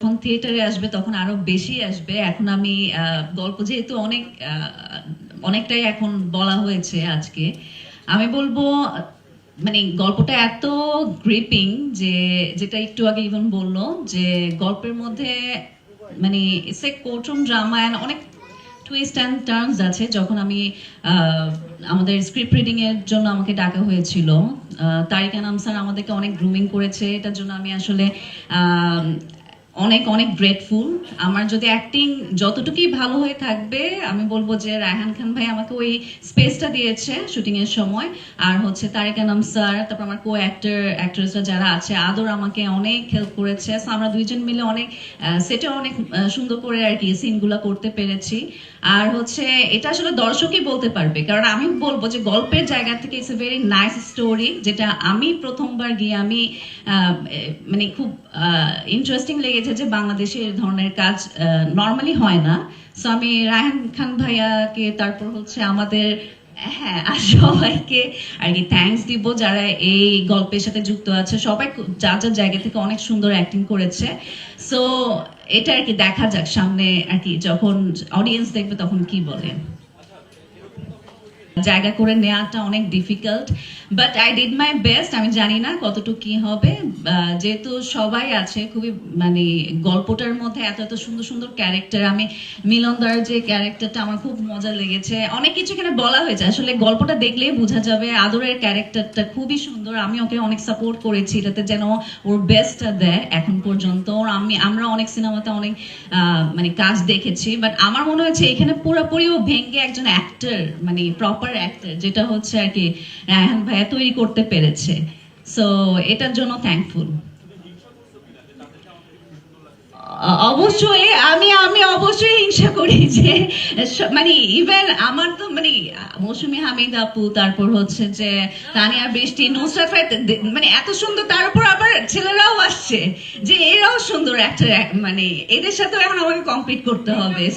যখন থিয়েটারে আসবে, তখন আরও বেশি আসবে। এখন আমি গল্প যেহেতু অনেক অনেকটাই এখন বলা হয়েছে আজকে, আমি বলব মানে গল্পটা এত গ্রিপিং যে, যেটা একটু আগে ইভেন বলল যে, গল্পের মধ্যে মানে সে কোর্টরুম ড্রামা অনেক টুইস্ট অ্যান্ড টার্নস আছে। যখন আমি আমাদের স্ক্রিপ্ট রিডিং এর জন্য আমাকে ডাকা হয়েছিল তারিক আনাম স্যার আমাদেরকে অনেক গ্রুমিং করেছে। এটার জন্য আমি আসলে অনেক অনেক গ্রেটফুল আমার যদি অ্যাক্টিং যতটুকুই ভালো হয়ে থাকবে, আমি বলব যে রায়হান খান ভাই আমাকে ওই স্পেসটা দিয়েছে শুটিং এর সময়। আর হচ্ছে তারিক আনাম স্যার, তারপর আমার কো অ্যাক্টর অ্যাক্ট্রেসরা যারা আছে, আদর আমাকে অনেক হেল্প করেছে। So আমরা দুইজন মিলে অনেক সেটে অনেক সুন্দর করে আর কি সিনগুলো করতে পেরেছি। আর হচ্ছে এটা আসলে দর্শকই বলতে পারবে। কারণ আমি বলব যে গল্পের জায়গা থেকে it's a very nice story যেটা আমি প্রথমবার গিয়ে আমি মানে খুব ইন্টারেস্টিং লেগেছে। যে বাংলাদেশে এই ধরনের কাজ নর্মালি হয় না। সো আমি রায়হান খান ভাইয়াকে, তারপর হচ্ছে আমাদের হ্যাঁ আর সবাইকে আর কি থ্যাঙ্কস দিব যারা এই গল্পের সাথে যুক্ত আছে। সবাই যা যা জায়গা থেকে অনেক সুন্দর অ্যাক্টিং করেছে। সো এটা আর কি দেখা যাক সামনে আর কি, যখন অডিয়েন্স দেখবে তখন কি বলে। জায়গা করে নেওয়াটা অনেক difficult but I did my best আমি জানি না কতটুকু কি হবে। যেহেতু সবাই আছে, খুবই মানে গল্পটার মধ্যে এত এত সুন্দর সুন্দর ক্যারেক্টার আমি মিলনদার যে ক্যারেক্টারটা আমার খুব মজা লেগেছে। অনেক কিছু এখানে বলা হয়েছে, আসলে গল্পটা দেখলেই বোঝা যাবে, আদরের ক্যারেক্টারটা খুবই সুন্দর, আমি ওকে অনেক সাপোর্ট করেছি, এটাতে যেন ওর বেস্টটা দেয় এখন পর্যন্ত। ওর আমি, আমরা অনেক সিনেমাতে অনেক মানে কাজ দেখেছি বাট আমার মনে হয়েছে এখানে পুরোপুরি ও ভেঙ্গে একজন অ্যাক্টর মানে প্রপার অ্যাক্টর যেটা হচ্ছে আর কি, রায়হান ভাইয়া তৈরি করতে পেরেছে। সো এটার জন্য থ্যাঙ্কফুল অবশ্যই, আমি আমি অবশ্যই হিংসা করি যে মানে ইভেন আমার তো মানে মৌসুমী হামিদ আপু, তারপর হচ্ছে যে, তানিয়া বৃষ্টি দে- মানে এত সুন্দর, তার উপর আবার ছেলেরাও আসছে যে, এরাও সুন্দর একটা মানে এদের সাথে এখন আমাকে কমপ্লিট করতে হবে